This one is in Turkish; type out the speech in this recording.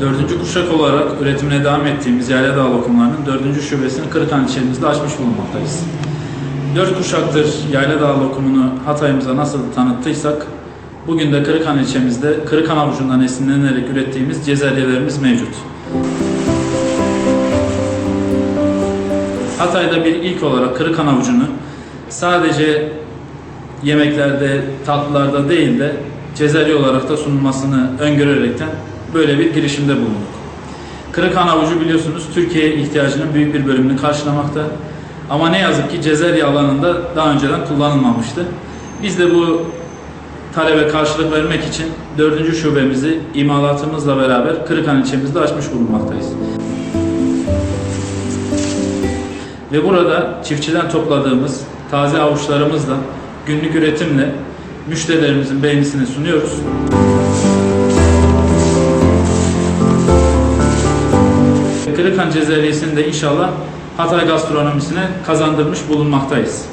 Dördüncü kuşak olarak üretimine devam ettiğimiz Yayladağ lokumlarının dördüncü şubesini Kırıkhan ilçemizde açmış bulunmaktayız. Dört kuşaktır Yayladağ lokumunu Hatay'ımıza nasıl tanıttıysak, bugün de Kırıkhan ilçemizde Kırıkhan avucundan esinlenerek ürettiğimiz cezeryelerimiz mevcut. Hatay'da bir ilk olarak Kırıkhan avucunu sadece yemeklerde, tatlılarda değil de cezerye olarak da sunulmasını öngörerekten böyle bir girişimde bulunduk. Kırıkhan avucu biliyorsunuz Türkiye ihtiyacının büyük bir bölümünü karşılamakta. Ama ne yazık ki cezerye alanında daha önceden kullanılmamıştı. Biz de bu talebe karşılık vermek için dördüncü şubemizi imalatımızla beraber Kırıkhan ilçemizde açmış bulunmaktayız. Ve burada çiftçiden topladığımız taze avuçlarımızla günlük üretimle müşterilerimizin beğenisini sunuyoruz. Kırıkhan Cezeryesi'ni de inşallah Hatay gastronomisine kazandırmış bulunmaktayız.